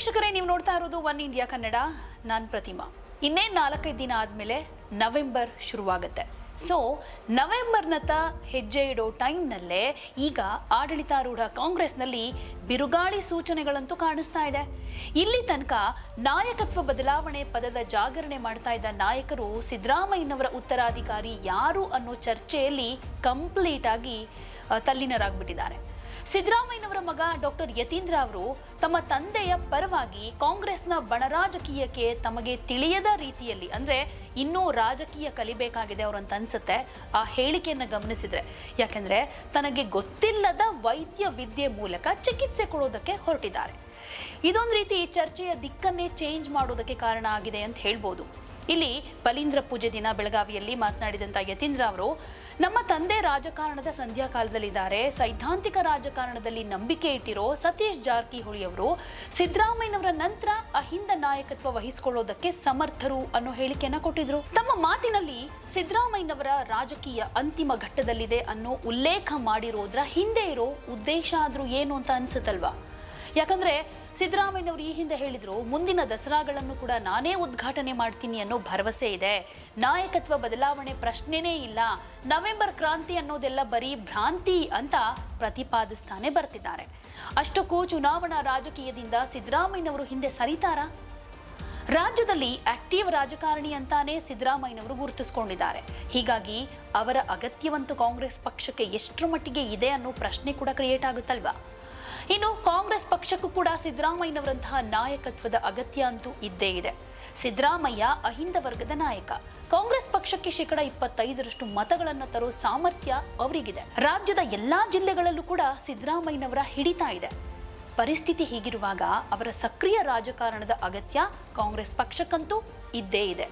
ವೀಕ್ಷಕರೇ ನೀವು ನೋಡ್ತಾ ಇರೋದು ಒನ್ ಇಂಡಿಯಾ ಕನ್ನಡ. ನಾನು ಪ್ರತಿಮಾ. ಇನ್ನೇ ನಾಲ್ಕೈದು ದಿನ ಆದಮೇಲೆ ನವೆಂಬರ್ ಶುರುವಾಗುತ್ತೆ. ಸೊ ನವೆಂಬರ್ನತ್ತ ಹೆಜ್ಜೆ ಇಡೋ ಟೈಮ್ನಲ್ಲೇ ಈಗ ಆಡಳಿತಾರೂಢ ಕಾಂಗ್ರೆಸ್ನಲ್ಲಿ ಬಿರುಗಾಳಿ ಸೂಚನೆಗಳಂತೂ ಕಾಣಿಸ್ತಾ ಇದೆ. ಇಲ್ಲಿ ತನಕ ನಾಯಕತ್ವ ಬದಲಾವಣೆ ಪದದ ಜಾಗರಣೆ ಮಾಡ್ತಾ ಇದ್ದ ನಾಯಕರು ಸಿದ್ದರಾಮಯ್ಯನವರ ಉತ್ತರಾಧಿಕಾರಿ ಯಾರು ಅನ್ನೋ ಚರ್ಚೆಯಲ್ಲಿ ಕಂಪ್ಲೀಟ್ ಆಗಿ ಆ, ತಲ್ಲೀನರಾಗ್ಬಿಟ್ಟಿದ್ದಾರೆ. ಸಿದ್ದರಾಮಯ್ಯನವರ ಮಗ ಡಾಕ್ಟರ್ ಯತೀಂದ್ರ ಅವರು ತಮ್ಮ ತಂದೆಯ ಪರವಾಗಿ ಕಾಂಗ್ರೆಸ್ನ ಬಣರಾಜಕೀಯಕ್ಕೆ ತಮಗೆ ತಿಳಿಯದ ರೀತಿಯಲ್ಲಿ, ಅಂದ್ರೆ ಇನ್ನೂ ರಾಜಕೀಯ ಕಲಿಬೇಕಾಗಿದೆ ಅವರಂತ ಅನ್ಸುತ್ತೆ, ಆ ಹೇಳಿಕೆಯನ್ನು ಗಮನಿಸಿದ್ರೆ. ಯಾಕೆಂದ್ರೆ ತನಗೆ ಗೊತ್ತಿಲ್ಲದ ವೈದ್ಯ ವಿದ್ಯೆ ಮೂಲಕ ಚಿಕಿತ್ಸೆ ಕೊಡೋದಕ್ಕೆ ಹೊರಟಿದ್ದಾರೆ. ಇದೊಂದು ರೀತಿ ಚರ್ಚೆಯ ದಿಕ್ಕನ್ನೇ ಚೇಂಜ್ ಮಾಡೋದಕ್ಕೆ ಕಾರಣ ಆಗಿದೆ ಅಂತ ಹೇಳ್ಬೋದು. ಇಲ್ಲಿ ಬಲೀಂದ್ರ ಪೂಜೆ ದಿನ ಬೆಳಗಾವಿಯಲ್ಲಿ ಮಾತನಾಡಿದಂತ ಯತೀಂದ್ರ ಅವರು, ನಮ್ಮ ತಂದೆ ರಾಜಕಾರಣದ ಸಂಧ್ಯಾ ಕಾಲದಲ್ಲಿದ್ದಾರೆ ಸೈದ್ಧಾಂತಿಕ ರಾಜಕಾರಣದಲ್ಲಿ ನಂಬಿಕೆ ಇಟ್ಟಿರೋ ಸತೀಶ್ ಜಾರಕಿಹೊಳಿ ಅವರು ಸಿದ್ದರಾಮಯ್ಯನವರ ನಂತರ ಅಹಿಂದ ನಾಯಕತ್ವ ವಹಿಸಿಕೊಳ್ಳೋದಕ್ಕೆ ಸಮರ್ಥರು ಅನ್ನೋ ಹೇಳಿಕೆಯನ್ನ ಕೊಟ್ಟಿದ್ರು. ತಮ್ಮ ಮಾತಿನಲ್ಲಿ ಸಿದ್ದರಾಮಯ್ಯನವರ ರಾಜಕೀಯ ಅಂತಿಮ ಘಟ್ಟದಲ್ಲಿದೆ ಅನ್ನೋ ಉಲ್ಲೇಖ ಮಾಡಿರೋದ್ರ ಹಿಂದೆ ಇರೋ ಉದ್ದೇಶ ಆದ್ರೂ ಏನು ಅಂತ ಅನ್ಸುತ್ತಲ್ವಾ? ಯಾಕಂದ್ರೆ ಸಿದ್ದರಾಮಯ್ಯನವರು ಈ ಹಿಂದೆ ಹೇಳಿದ್ರು, ಮುಂದಿನ ದಸರಾಗಳನ್ನು ಕೂಡ ನಾನೇ ಉದ್ಘಾಟನೆ ಮಾಡ್ತೀನಿ ಅನ್ನೋ ಭರವಸೆ ಇದೆ. ನಾಯಕತ್ವ ಬದಲಾವಣೆ ಪ್ರಶ್ನೆನೇ ಇಲ್ಲ. ನವೆಂಬರ್ ಕ್ರಾಂತಿ ಅನ್ನೋದೆಲ್ಲ ಬರೀ ಭ್ರಾಂತಿ ಅಂತ ಪ್ರತಿಪಾದಿಸ್ತಾನೆ ಬರ್ತಿದ್ದಾರೆ. ಅಷ್ಟಕ್ಕೂ ಚುನಾವಣಾ ರಾಜಕೀಯದಿಂದ ಸಿದ್ದರಾಮಯ್ಯನವರು ಹಿಂದೆ ಸರಿತಾರಾ? ರಾಜ್ಯದಲ್ಲಿ ಆಕ್ಟಿವ್ ರಾಜಕಾರಣಿ ಅಂತಾನೆ ಸಿದ್ದರಾಮಯ್ಯನವರು ಗುರುತಿಸಿಕೊಂಡಿದ್ದಾರೆ. ಹೀಗಾಗಿ ಅವರ ಅಗತ್ಯವಂತೂ ಕಾಂಗ್ರೆಸ್ ಪಕ್ಷಕ್ಕೆ ಎಷ್ಟರ ಮಟ್ಟಿಗೆ ಇದೆ ಅನ್ನೋ ಪ್ರಶ್ನೆ ಕೂಡ ಕ್ರಿಯೇಟ್ ಆಗುತ್ತಲ್ವಾ? ಇನ್ನು ಕಾಂಗ್ರೆಸ್ ಪಕ್ಷಕ್ಕೂ ಕೂಡ ಸಿದ್ದರಾಮಯ್ಯನವರಂತಹ ನಾಯಕತ್ವದ ಅಗತ್ಯ ಅಂತೂ ಇದ್ದೇ ಇದೆ. ಸಿದ್ದರಾಮಯ್ಯ ಅಹಿಂದ ವರ್ಗದ ನಾಯಕ. ಕಾಂಗ್ರೆಸ್ ಪಕ್ಷಕ್ಕೆ ಶೇಕಡ ಇಪ್ಪತ್ತೈದರಷ್ಟು ಮತಗಳನ್ನು ತರೋ ಸಾಮರ್ಥ್ಯ ಅವರಿಗಿದೆ. ರಾಜ್ಯದ ಎಲ್ಲಾ ಜಿಲ್ಲೆಗಳಲ್ಲೂ ಕೂಡ ಸಿದ್ದರಾಮಯ್ಯನವರ ಹಿಡಿತ ಇದೆ. ಪರಿಸ್ಥಿತಿ ಹೀಗಿರುವಾಗ ಅವರ ಸಕ್ರಿಯ ರಾಜಕಾರಣದ ಅಗತ್ಯ ಕಾಂಗ್ರೆಸ್ ಪಕ್ಷಕ್ಕಂತೂ ಇದ್ದೇ ಇದೆ.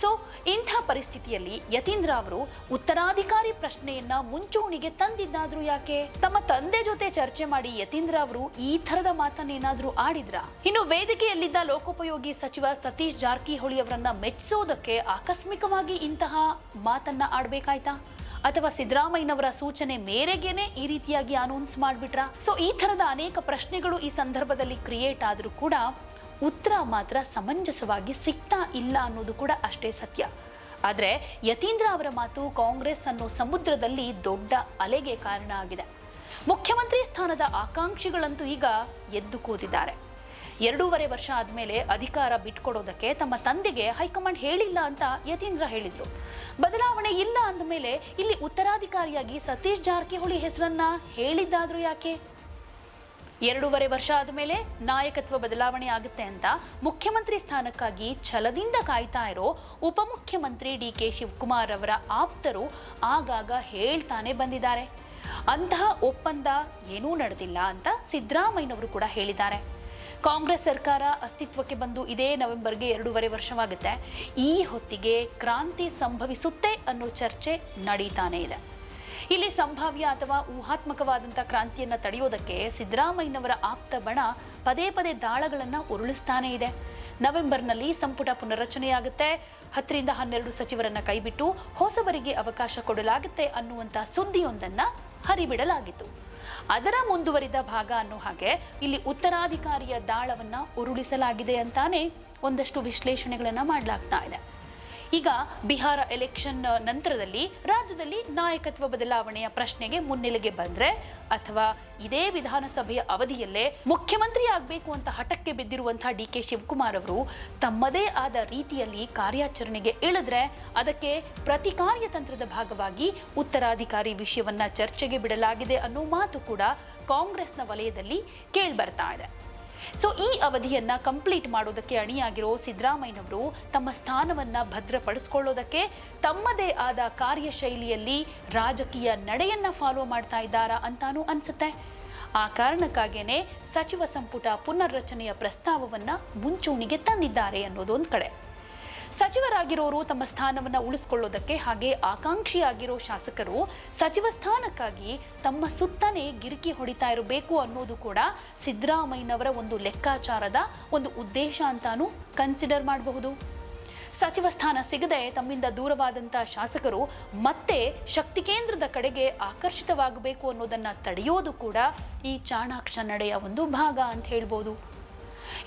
ಸೊ ಇಂಥ ಪರಿಸ್ಥಿತಿಯಲ್ಲಿ ಯತೀಂದ್ರ ಅವರು ಉತ್ತರಾಧಿಕಾರಿ ಪ್ರಶ್ನೆಯನ್ನ ಮುಂಚೂಣಿಗೆ ತಂದಿದ್ದಾದ್ರೂ ಯಾಕೆ? ತಮ್ಮ ತಂದೆ ಜೊತೆ ಚರ್ಚೆ ಮಾಡಿ ಯತೀಂದ್ರ ಅವರು ಈ ಥರದ ಮಾತನ್ನೇನಾದ್ರೂ ಆಡಿದ್ರ? ಇನ್ನು ವೇದಿಕೆಯಲ್ಲಿದ್ದ ಲೋಕೋಪಯೋಗಿ ಸಚಿವ ಸತೀಶ್ ಜಾರಕಿಹೊಳಿ ಅವರನ್ನ ಮೆಚ್ಚಿಸೋದಕ್ಕೆ ಆಕಸ್ಮಿಕವಾಗಿ ಇಂತಹ ಮಾತನ್ನ ಆಡ್ಬೇಕಾಯ್ತಾ? ಅಥವಾ ಸಿದ್ದರಾಮಯ್ಯನವರ ಸೂಚನೆ ಮೇರೆಗೇನೆ ಈ ರೀತಿಯಾಗಿ ಅನೌನ್ಸ್ ಮಾಡ್ಬಿಟ್ರಾ? ಸೊ ಈ ಥರದ ಅನೇಕ ಪ್ರಶ್ನೆಗಳು ಈ ಸಂದರ್ಭದಲ್ಲಿ ಕ್ರಿಯೇಟ್ ಆದರೂ ಕೂಡ ಉತ್ತರ ಮಾತ್ರ ಸಮಂಜಸವಾಗಿ ಸಿಗ್ತಾ ಇಲ್ಲ ಅನ್ನೋದು ಕೂಡ ಅಷ್ಟೇ ಸತ್ಯ. ಆದರೆ ಯತೀಂದ್ರ ಅವರ ಮಾತು ಕಾಂಗ್ರೆಸ್ ಅನ್ನೋ ಸಮುದ್ರದಲ್ಲಿ ದೊಡ್ಡ ಅಲೆಗೆ ಕಾರಣ ಆಗಿದೆ. ಮುಖ್ಯಮಂತ್ರಿ ಸ್ಥಾನದ ಆಕಾಂಕ್ಷಿಗಳಂತೂ ಈಗ ಎದ್ದು ಕೂತಿದ್ದಾರೆ. ಎರಡೂವರೆ ವರ್ಷ ಆದಮೇಲೆ ಅಧಿಕಾರ ಬಿಟ್ಕೊಡೋದಕ್ಕೆ ತಮ್ಮ ತಂದೆಗೆ ಹೈಕಮಾಂಡ್ ಹೇಳಿಲ್ಲ ಅಂತ ಯತೀಂದ್ರ ಹೇಳಿದರು. ಬದಲಾವಣೆ ಇಲ್ಲ ಅಂದಮೇಲೆ ಇಲ್ಲಿ ಉತ್ತರಾಧಿಕಾರಿಯಾಗಿ ಸತೀಶ್ ಜಾರಕಿಹೊಳಿ ಹೆಸರನ್ನ ಹೇಳಿದ್ದಾದ್ರೂ ಯಾಕೆ? ಎರಡೂವರೆ ವರ್ಷ ಆದಮೇಲೆ ನಾಯಕತ್ವ ಬದಲಾವಣೆ ಆಗುತ್ತೆ ಅಂತ ಮುಖ್ಯಮಂತ್ರಿ ಸ್ಥಾನಕ್ಕಾಗಿ ಛಲದಿಂದ ಕಾಯ್ತಾ ಇರೋ ಉಪಮುಖ್ಯಮಂತ್ರಿ ಡಿ ಕೆ ಶಿವಕುಮಾರ್ ಅವರ ಆಪ್ತರು ಆಗಾಗ ಹೇಳ್ತಾನೆ ಬಂದಿದ್ದಾರೆ. ಅಂತಹ ಒಪ್ಪಂದ ಏನೂ ನಡೆದಿಲ್ಲ ಅಂತ ಸಿದ್ದರಾಮಯ್ಯನವರು ಕೂಡ ಹೇಳಿದ್ದಾರೆ. ಕಾಂಗ್ರೆಸ್ ಸರ್ಕಾರ ಅಸ್ತಿತ್ವಕ್ಕೆ ಬಂದು ಇದೇ ನವೆಂಬರ್ಗೆ ಎರಡೂವರೆ ವರ್ಷವಾಗುತ್ತೆ. ಈ ಹೊತ್ತಿಗೆ ಕ್ರಾಂತಿ ಸಂಭವಿಸುತ್ತೆ ಅನ್ನೋ ಚರ್ಚೆ ನಡೀತಾನೆ ಇದೆ. ಇಲ್ಲಿ ಸಂಭಾವ್ಯ ಅಥವಾ ಊಹಾತ್ಮಕವಾದಂಥ ಕ್ರಾಂತಿಯನ್ನು ತಡೆಯೋದಕ್ಕೆ ಸಿದ್ದರಾಮಯ್ಯನವರ ಆಪ್ತ ಬಣ ಪದೇ ಪದೇ ದಾಳಗಳನ್ನು ಉರುಳಿಸ್ತಾನೇ ಇದೆ. ನವೆಂಬರ್ನಲ್ಲಿ ಸಂಪುಟ ಪುನರ್ರಚನೆಯಾಗುತ್ತೆ. ಹತ್ತರಿಂದ ಹನ್ನೆರಡು ಸಚಿವರನ್ನ ಕೈಬಿಟ್ಟು ಹೊಸಬರಿಗೆ ಅವಕಾಶ ಕೊಡಲಾಗುತ್ತೆ ಅನ್ನುವಂಥ ಸುದ್ದಿಯೊಂದನ್ನ ಹರಿಬಿಡಲಾಗಿತ್ತು. ಅದರ ಮುಂದುವರಿದ ಭಾಗ ಅನ್ನೋ ಹಾಗೆ ಇಲ್ಲಿ ಉತ್ತರಾಧಿಕಾರಿಯ ದಾಳವನ್ನ ಉರುಳಿಸಲಾಗಿದೆ ಅಂತಾನೆ ಒಂದಷ್ಟು ವಿಶ್ಲೇಷಣೆಗಳನ್ನು ಮಾಡಲಾಗ್ತಾ ಇದೆ. ಈಗ ಬಿಹಾರ ಎಲೆಕ್ಷನ್ ನಂತರದಲ್ಲಿ ರಾಜ್ಯದಲ್ಲಿ ನಾಯಕತ್ವ ಬದಲಾವಣೆಯ ಪ್ರಶ್ನೆಗೆ ಮುನ್ನೆಲೆಗೆ ಬಂದ್ರೆ ಅಥವಾ ಇದೇ ವಿಧಾನಸಭೆಯ ಅವಧಿಯಲ್ಲೇ ಮುಖ್ಯಮಂತ್ರಿ ಆಗಬೇಕು ಅಂತ ಹಠಕ್ಕೆ ಬಿದ್ದಿರುವಂತಹ ಡಿ ಕೆ ಶಿವಕುಮಾರ್ ಅವರು ತಮ್ಮದೇ ಆದ ರೀತಿಯಲ್ಲಿ ಕಾರ್ಯಾಚರಣೆಗೆ ಇಳಿದ್ರೆ ಅದಕ್ಕೆ ಪ್ರತಿ ಕಾರ್ಯತಂತ್ರದ ಭಾಗವಾಗಿ ಉತ್ತರಾಧಿಕಾರಿ ವಿಷಯವನ್ನ ಚರ್ಚೆಗೆ ಬಿಡಲಾಗಿದೆ ಅನ್ನೋ ಮಾತು ಕೂಡ ಕಾಂಗ್ರೆಸ್ನ ವಲಯದಲ್ಲಿ ಕೇಳಿಬರ್ತಾ ಇದೆ. ಸೊ ಈ ಅವಧಿಯನ್ನ ಕಂಪ್ಲೀಟ್ ಮಾಡೋದಕ್ಕೆ ಅಣಿಯಾಗಿರೋ ಸಿದ್ದರಾಮಯ್ಯನವರು ತಮ್ಮ ಸ್ಥಾನವನ್ನ ಭದ್ರಪಡಿಸ್ಕೊಳ್ಳೋದಕ್ಕೆ ತಮ್ಮದೇ ಆದ ಕಾರ್ಯಶೈಲಿಯಲ್ಲಿ ರಾಜಕೀಯ ನಡೆಯನ್ನ ಫಾಲೋ ಮಾಡ್ತಾ ಇದ್ದಾರಾ ಅಂತಾನೂ ಅನ್ಸುತ್ತೆ. ಆ ಕಾರಣಕ್ಕಾಗೇನೆ ಸಚಿವ ಸಂಪುಟ ಪುನರ್ರಚನೆಯ ಪ್ರಸ್ತಾವವನ್ನ ಮುಂಚೂಣಿಗೆ ತಂದಿದ್ದಾರೆ ಅನ್ನೋದೊಂದು ಕಡೆ. ಸಚಿವರಾಗಿರೋರು ತಮ್ಮ ಸ್ಥಾನವನ್ನು ಉಳಿಸ್ಕೊಳ್ಳೋದಕ್ಕೆ ಹಾಗೆ ಆಕಾಂಕ್ಷಿಯಾಗಿರೋ ಶಾಸಕರು ಸಚಿವ ಸ್ಥಾನಕ್ಕಾಗಿ ತಮ್ಮ ಸುತ್ತನೇ ಗಿರಿಕಿ ಹೊಡಿತಾ ಇರಬೇಕು ಅನ್ನೋದು ಕೂಡ ಸಿದ್ದರಾಮಯ್ಯನವರ ಒಂದು ಲೆಕ್ಕಾಚಾರದ ಒಂದು ಉದ್ದೇಶ ಅಂತಾನೂ ಕನ್ಸಿಡರ್ ಮಾಡಬಹುದು. ಸಚಿವ ಸ್ಥಾನ ಸಿಗದೆ ತಮ್ಮಿಂದ ದೂರವಾದಂಥ ಶಾಸಕರು ಮತ್ತೆ ಶಕ್ತಿ ಕೇಂದ್ರದ ಕಡೆಗೆ ಆಕರ್ಷಿತವಾಗಬೇಕು ಅನ್ನೋದನ್ನ ತಡೆಯೋದು ಕೂಡ ಈ ಚಾಣಾಕ್ಷ ನಡೆಯ ಒಂದು ಭಾಗ ಅಂತ ಹೇಳ್ಬೋದು.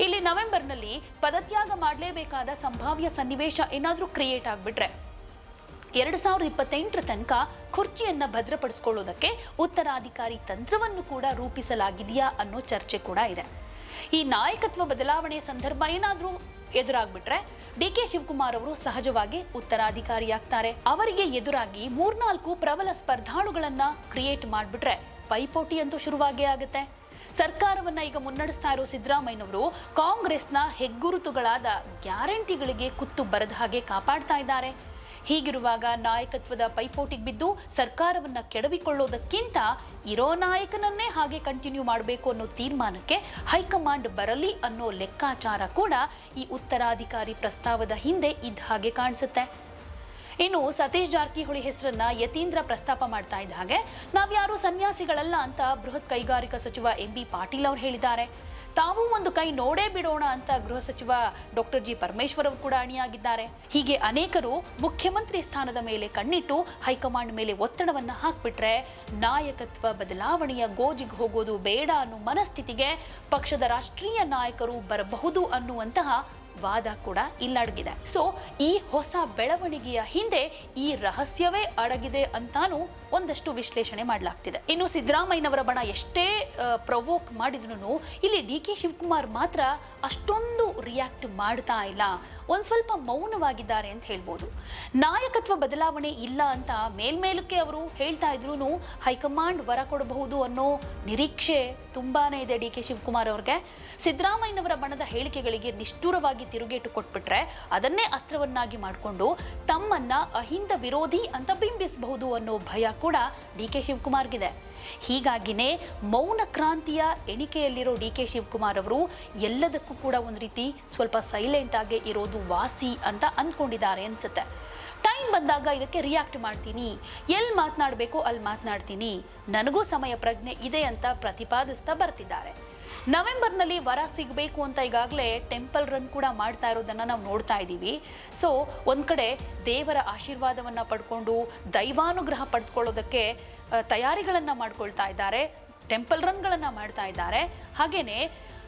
ಇಲ್ಲಿ ನವೆಂಬರ್ನಲ್ಲಿ ಪದತ್ಯಾಗ ಮಾಡಲೇಬೇಕಾದ ಸಂಭಾವ್ಯ ಸನ್ನಿವೇಶ ಏನಾದರೂ ಕ್ರಿಯೇಟ್ ಆಗಿಬಿಟ್ರೆ. ಎರಡು ಸಾವಿರದ ಇಪ್ಪತ್ತೆಂಟರ ತನಕ ಕುರ್ಚಿಯನ್ನ ಭದ್ರಪಡಿಸ್ಕೊಳ್ಳೋದಕ್ಕೆ ಉತ್ತರಾಧಿಕಾರಿ ತಂತ್ರವನ್ನು ಕೂಡ ರೂಪಿಸಲಾಗಿದೆಯಾ ಅನ್ನೋ ಚರ್ಚೆ ಕೂಡ ಇದೆ. ಈ ನಾಯಕತ್ವ ಬದಲಾವಣೆ ಸಂದರ್ಭ ಏನಾದರೂ ಎದುರಾಗ್ಬಿಟ್ರೆ ಡಿ ಕೆ ಶಿವಕುಮಾರ್ ಅವರು ಸಹಜವಾಗಿ ಉತ್ತರಾಧಿಕಾರಿಯಾಗ್ತಾರೆ. ಅವರಿಗೆ ಎದುರಾಗಿ ಮೂರ್ನಾಲ್ಕು ಪ್ರಬಲ ಸ್ಪರ್ಧಾಳುಗಳನ್ನ ಕ್ರಿಯೇಟ್ ಮಾಡಿಬಿಟ್ರೆ ಪೈಪೋಟಿ ಅಂತೂ ಶುರುವಾಗೇ ಆಗುತ್ತೆ. ಸರ್ಕಾರವನ್ನ ಈಗ ಮುನ್ನಡೆಸ್ತಾ ಇರೋ ಸಿದ್ದರಾಮಯ್ಯನವರು ಕಾಂಗ್ರೆಸ್ನ ಹೆಗ್ಗುರುತುಗಳಾದ ಗ್ಯಾರಂಟಿಗಳಿಗೆ ಕುತ್ತು ಬರದ ಹಾಗೆ ಕಾಪಾಡ್ತಾ ಇದ್ದಾರೆ. ಹೀಗಿರುವಾಗ ನಾಯಕತ್ವದ ಪೈಪೋಟಿಗೆ ಬಿದ್ದು ಸರ್ಕಾರವನ್ನ ಕೆಡವಿಕೊಳ್ಳೋದಕ್ಕಿಂತ ಇರೋ ನಾಯಕನನ್ನೇ ಹಾಗೆ ಕಂಟಿನ್ಯೂ ಮಾಡಬೇಕು ಅನ್ನೋ ತೀರ್ಮಾನಕ್ಕೆ ಹೈಕಮಾಂಡ್ ಬರಲಿ ಅನ್ನೋ ಲೆಕ್ಕಾಚಾರ ಕೂಡ ಈ ಉತ್ತರಾಧಿಕಾರಿ ಪ್ರಸ್ತಾವದ ಹಿಂದೆ ಇದ್ದ ಹಾಗೆ ಕಾಣಿಸುತ್ತೆ. ಇನ್ನು ಸತೀಶ್ ಜಾರಕಿಹೊಳಿ ಹೆಸರನ್ನ ಯತೀಂದ್ರ ಪ್ರಸ್ತಾಪ ಮಾಡ್ತಾ ಇದ್ದ ಹಾಗೆ ನಾವ್ಯಾರು ಸನ್ಯಾಸಿಗಳಲ್ಲ ಅಂತ ಬೃಹತ್ ಕೈಗಾರಿಕಾ ಸಚಿವ ಎಂ ಬಿ ಪಾಟೀಲ್ ಅವರು ಹೇಳಿದ್ದಾರೆ. ತಾವು ಒಂದು ಕೈ ನೋಡೇ ಬಿಡೋಣ ಅಂತ ಗೃಹ ಸಚಿವ ಡಾಕ್ಟರ್ ಜಿ ಪರಮೇಶ್ವರ್ ಅವರು ಕೂಡ ಅಣಿಯಾಗಿದ್ದಾರೆ. ಹೀಗೆ ಅನೇಕರು ಮುಖ್ಯಮಂತ್ರಿ ಸ್ಥಾನದ ಮೇಲೆ ಕಣ್ಣಿಟ್ಟು ಹೈಕಮಾಂಡ್ ಮೇಲೆ ಒತ್ತಡವನ್ನು ಹಾಕ್ಬಿಟ್ರೆ ನಾಯಕತ್ವ ಬದಲಾವಣೆಯ ಗೋಜಿಗೆ ಹೋಗೋದು ಬೇಡ ಅನ್ನೋ ಮನಸ್ಥಿತಿಗೆ ಪಕ್ಷದ ರಾಷ್ಟ್ರೀಯ ನಾಯಕರು ಬರಬಹುದು ಅನ್ನುವಂತಹ ವಾದ ಕೂಡ ಇಲ್ಲಡಗಿದೆ ಸೊ ಈ ಹೊಸ ಬೆಳವಣಿಗೆಯ ಹಿಂದೆ ಈ ರಹಸ್ಯವೇ ಅಡಗಿದೆ ಅಂತಾನು ಒಂದಷ್ಟು ವಿಶ್ಲೇಷಣೆ ಮಾಡಲಾಗ್ತಿದೆ. ಇನ್ನು ಸಿದ್ದರಾಮಯ್ಯನವರ ಬಣ ಎಷ್ಟೇ ಪ್ರವೋಕ್ ಮಾಡಿದ್ರು ಇಲ್ಲಿ ಡಿ ಕೆ ಶಿವಕುಮಾರ್ ಮಾತ್ರ ಅಷ್ಟೊಂದು ರಿಯಾಕ್ಟ್ ಮಾಡ್ತಾ ಇಲ್ಲ. ಒಂದು ಸ್ವಲ್ಪ ಮೌನವಾಗಿದ್ದಾರೆ ಅಂತ ಹೇಳ್ಬೋದು. ನಾಯಕತ್ವ ಬದಲಾವಣೆ ಇಲ್ಲ ಅಂತ ಮೇಲ್ಮೇಲಕ್ಕೆ ಅವರು ಹೇಳ್ತಾ ಇದ್ರು ಹೈಕಮಾಂಡ್ ವರ ಕೊಡಬಹುದು ಅನ್ನೋ ನಿರೀಕ್ಷೆ ತುಂಬಾನೇ ಇದೆ ಡಿ ಕೆ ಶಿವಕುಮಾರ್ ಅವ್ರಿಗೆ. ಸಿದ್ದರಾಮಯ್ಯನವರ ಬಣದ ಹೇಳಿಕೆಗಳಿಗೆ ನಿಷ್ಠುರವಾಗಿ ತಿರುಗೇಟು ಕೊಟ್ಬಿಟ್ರೆ ಅದನ್ನೇ ಅಸ್ತ್ರವನ್ನಾಗಿ ಮಾಡಿಕೊಂಡು ತಮ್ಮನ್ನ ಅಹಿಂದ ವಿರೋಧಿ ಅಂತ ಬಿಂಬಿಸಬಹುದು ಅನ್ನೋ ಭಯ ಕೂಡ ಡಿ ಕೆ ಶಿವಕುಮಾರ್ಗಿದೆ. ಹೀಗಾಗಿನೇ ಮೌನ ಕ್ರಾಂತಿಯ ಎಣಿಕೆಯಲ್ಲಿರೋ ಡಿ ಕೆ ಶಿವಕುಮಾರ್ ಅವರು ಎಲ್ಲದಕ್ಕೂ ಕೂಡ ಒಂದು ರೀತಿ ಸ್ವಲ್ಪ ಸೈಲೆಂಟ್ ಆಗಿ ಇರೋದು ವಾಸಿ ಅಂತ ಅಂದ್ಕೊಂಡಿದ್ದಾರೆ ಅನ್ಸುತ್ತೆ. ಟೈಮ್ ಬಂದಾಗ ಇದಕ್ಕೆ ರಿಯಾಕ್ಟ್ ಮಾಡ್ತೀನಿ. ಎಲ್ಲಿ ಮಾತನಾಡಬೇಕು ಅಲ್ಲಿ ಮಾತನಾಡ್ತೀನಿ. ನನಗೂ ಸಮಯ ಪ್ರಜ್ಞೆ ಇದೆ ಅಂತ ಪ್ರತಿಪಾದಿಸ್ತಾ ಬರ್ತಿದ್ದಾರೆ. ನವೆಂಬರ್ನಲ್ಲಿ ವರ ಸಿಗಬೇಕು ಅಂತ ಈಗಾಗಲೇ ಟೆಂಪಲ್ ರನ್ ಕೂಡ ಮಾಡ್ತಾ ಇರೋದನ್ನು ನಾವು ನೋಡ್ತಾ ಇದ್ದೀವಿ. ಸೊ ಒಂದು ಕಡೆ ದೇವರ ಆಶೀರ್ವಾದವನ್ನು ಪಡ್ಕೊಂಡು ದೈವಾನುಗ್ರಹ ಪಡೆದುಕೊಳ್ಳೋದಕ್ಕೆ ತಯಾರಿಗಳನ್ನು ಮಾಡ್ಕೊಳ್ತಾ ಇದ್ದಾರೆ, ಟೆಂಪಲ್ ರನ್ಗಳನ್ನು ಮಾಡ್ತಾ ಇದ್ದಾರೆ. ಹಾಗೇನೆ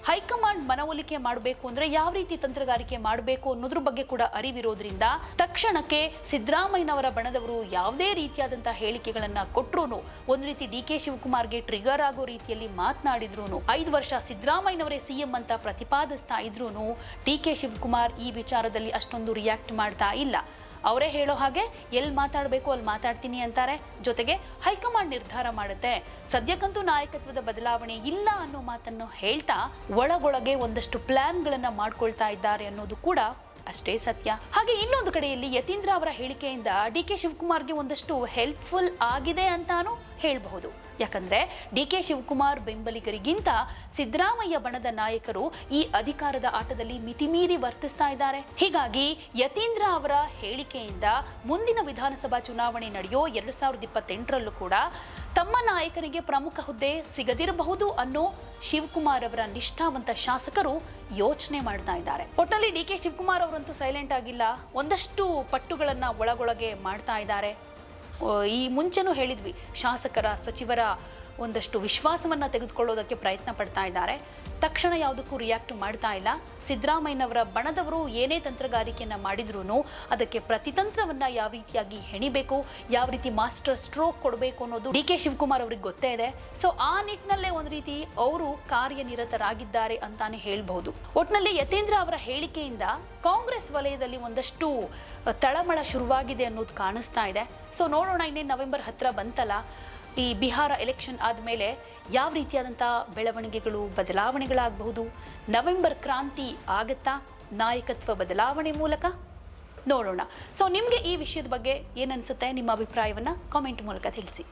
ಹೈಕಮಾಂಡ್ ಮನವೊಲಿಕೆ ಮಾಡಬೇಕು ಅಂದ್ರೆ ಯಾವ ರೀತಿ ತಂತ್ರಗಾರಿಕೆ ಮಾಡಬೇಕು ಅನ್ನೋದ್ರ ಬಗ್ಗೆ ಕೂಡ ಅರಿವಿರೋದ್ರಿಂದ ತಕ್ಷಣಕ್ಕೆ ಸಿದ್ದರಾಮಯ್ಯನವರ ಬಣದವರು ಯಾವುದೇ ರೀತಿಯಾದಂತಹ ಹೇಳಿಕೆಗಳನ್ನ ಕೊಟ್ಟರು ಒಂದ್ ರೀತಿ ಡಿ ಕೆ ಶಿವಕುಮಾರ್ಗೆ ಟ್ರಿಗರ್ ಆಗೋ ರೀತಿಯಲ್ಲಿ ಮಾತನಾಡಿದ್ರು ಐದು ವರ್ಷ ಸಿದ್ದರಾಮಯ್ಯನವರೇ ಸಿಎಂ ಅಂತ ಪ್ರತಿಪಾದಿಸ್ತಾ ಇದ್ರು ಡಿ ಕೆ ಶಿವಕುಮಾರ್ ಈ ವಿಚಾರದಲ್ಲಿ ಅಷ್ಟೊಂದು ರಿಯಾಕ್ಟ್ ಮಾಡ್ತಾ ಇಲ್ಲ. ಅವರೇ ಹೇಳೋ ಹಾಗೆ ಎಲ್ಲಿ ಮಾತಾಡಬೇಕು ಅಲ್ಲಿ ಮಾತಾಡ್ತೀನಿ ಅಂತಾರೆ. ಜೊತೆಗೆ ಹೈಕಮಾಂಡ್ ನಿರ್ಧಾರ ಮಾಡುತ್ತೆ. ಸದ್ಯಕ್ಕಂತೂ ನಾಯಕತ್ವದ ಬದಲಾವಣೆ ಇಲ್ಲ ಅನ್ನೋ ಮಾತನ್ನು ಹೇಳ್ತಾ ಒಳಗೊಳಗೆ ಒಂದಷ್ಟು ಪ್ಲಾನ್ಗಳನ್ನು ಮಾಡ್ಕೊಳ್ತಾ ಇದ್ದಾರೆ ಅನ್ನೋದು ಕೂಡ ಅಷ್ಟೇ ಸತ್ಯ. ಹಾಗೆ ಇನ್ನೊಂದು ಕಡೆಯಲ್ಲಿ ಯತೀಂದ್ರ ಅವರ ಹೇಳಿಕೆಯಿಂದ ಡಿ ಕೆ ಶಿವಕುಮಾರ್ಗೆ ಒಂದಷ್ಟು ಹೆಲ್ಪ್ಫುಲ್ ಆಗಿದೆ ಅಂತಾನು ಹೇಳಬಹುದು. ಯಾಕಂದ್ರೆ ಡಿ ಕೆ ಶಿವಕುಮಾರ್ ಬೆಂಬಲಿಗರಿಗಿಂತ ಸಿದ್ದರಾಮಯ್ಯ ಬಣದ ನಾಯಕರು ಈ ಅಧಿಕಾರದ ಆಟದಲ್ಲಿ ಮಿತಿಮೀರಿ ವರ್ತಿಸ್ತಾ ಇದ್ದಾರೆ. ಹೀಗಾಗಿ ಯತೀಂದ್ರ ಅವರ ಹೇಳಿಕೆಯಿಂದ ಮುಂದಿನ ವಿಧಾನಸಭಾ ಚುನಾವಣೆ ನಡೆಯೋ ಎರಡ್ ಸಾವಿರದ ಇಪ್ಪತ್ತೆಂಟರಲ್ಲೂ ಕೂಡ ತಮ್ಮ ನಾಯಕನಿಗೆ ಪ್ರಮುಖ ಹುದ್ದೆ ಸಿಗದಿರಬಹುದು ಅನ್ನೋ ಶಿವಕುಮಾರ್ ಅವರ ನಿಷ್ಠಾವಂತ ಶಾಸಕರು ಯೋಚನೆ ಮಾಡ್ತಾ ಇದ್ದಾರೆ. ಒಟ್ಟಿನಲ್ಲಿ ಡಿ ಕೆ ಶಿವಕುಮಾರ್ ಅವರಂತೂ ಸೈಲೆಂಟ್ ಆಗಿಲ್ಲ. ಒಂದಷ್ಟು ಪಟ್ಟುಗಳನ್ನ ಒಳಗೊಳಗೆ ಮಾಡ್ತಾ ಇದ್ದಾರೆ. ಈ ಮುಂಚೆನೂ ಹೇಳಿದ್ವಿ ಶಾಸಕರ ಸಚಿವರ ಒಂದಷ್ಟು ವಿಶ್ವಾಸವನ್ನು ತೆಗೆದುಕೊಳ್ಳೋದಕ್ಕೆ ಪ್ರಯತ್ನ ಪಡ್ತಾ ಇದ್ದಾರೆ. ತಕ್ಷಣ ಯಾವುದಕ್ಕೂ ರಿಯಾಕ್ಟ್ ಮಾಡ್ತಾ ಇಲ್ಲ. ಸಿದ್ದರಾಮಯ್ಯನವರ ಬಣದವರು ಏನೇ ತಂತ್ರಗಾರಿಕೆಯನ್ನು ಮಾಡಿದ್ರೂ ಅದಕ್ಕೆ ಪ್ರತಿತಂತ್ರವನ್ನು ಯಾವ ರೀತಿಯಾಗಿ ಹೆಣಿಬೇಕು, ಯಾವ ರೀತಿ ಮಾಸ್ಟರ್ ಸ್ಟ್ರೋಕ್ ಕೊಡಬೇಕು ಅನ್ನೋದು ಡಿ ಕೆ ಶಿವಕುಮಾರ್ ಅವ್ರಿಗೆ ಗೊತ್ತೇ ಇದೆ. ಸೊ ಆ ನಿಟ್ಟಿನಲ್ಲೇ ಒಂದು ರೀತಿ ಅವರು ಕಾರ್ಯನಿರತರಾಗಿದ್ದಾರೆ ಅಂತಾನೆ ಹೇಳಬಹುದು. ಒಟ್ನಲ್ಲಿ ಯತೇಂದ್ರ ಅವರ ಹೇಳಿಕೆಯಿಂದ ಕಾಂಗ್ರೆಸ್ ವಲಯದಲ್ಲಿ ಒಂದಷ್ಟು ತಳಮಳ ಶುರುವಾಗಿದೆ ಅನ್ನೋದು ಕಾಣಿಸ್ತಾ ಇದೆ. ಸೊ ನೋಡೋಣ ಇನ್ನೇನು ನವೆಂಬರ್ ಹತ್ರ ಬಂತಲ್ಲ. ಈ ಬಿಹಾರ ಎಲೆಕ್ಷನ್ ಆದಮೇಲೆ ಯಾವ ರೀತಿಯಾದಂಥ ಬೆಳವಣಿಗೆಗಳು, ಬದಲಾವಣೆಗಳಾಗಬಹುದು? ನವೆಂಬರ್ ಕ್ರಾಂತಿ ಆಗತ್ತಾ? ನಾಯಕತ್ವ ಬದಲಾವಣೆ ಮೂಲಕ? ನೋಡೋಣ. ಸೊ ನಿಮಗೆ ಈ ವಿಷಯದ ಬಗ್ಗೆ ಏನನ್ಸುತ್ತೆ ನಿಮ್ಮ ಅಭಿಪ್ರಾಯವನ್ನು ಕಾಮೆಂಟ್ ಮೂಲಕ ತಿಳಿಸಿ.